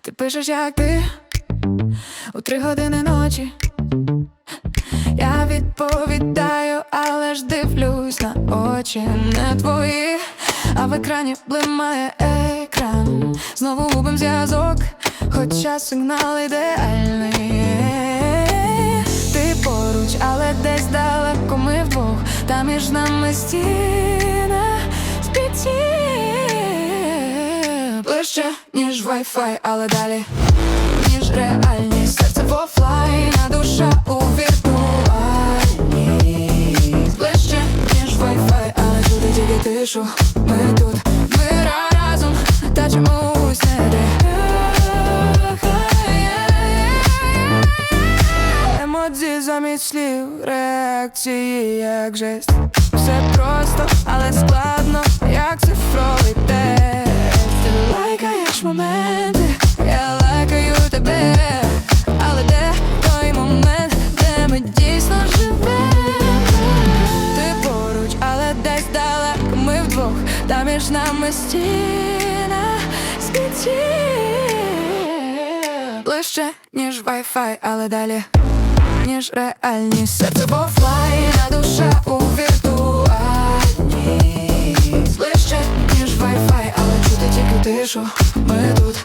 Ти пишеш, як ти у три години ночі. Я відповідаю, але ж дивлюсь на очі не твої, а в екрані блимає екран. Знову губим зв'язок, хоча сигнал ідеальний. Ти поруч, але десь далеко ми вдвох, та між нами стіна з Ближче, ніж Wi-Fi, але далі, ніж реальність. Серце в офлайн, а душа у віртуальній. Ближче, ніж Wi-Fi, але чути тільки тишу. Ми тут, ми разом, та чомусь не Емодзі замість слів, реакції як жест. Все просто, але складно, але десь далеко ми вдвох Та між нами стіна п'яті Ближче, ніж Wi-Fi, але далі ніж реальність Серце в офлайн, а душа у віртуальній. Ближче, ніж Wi-Fi, але чути тільки тишу. Ми тут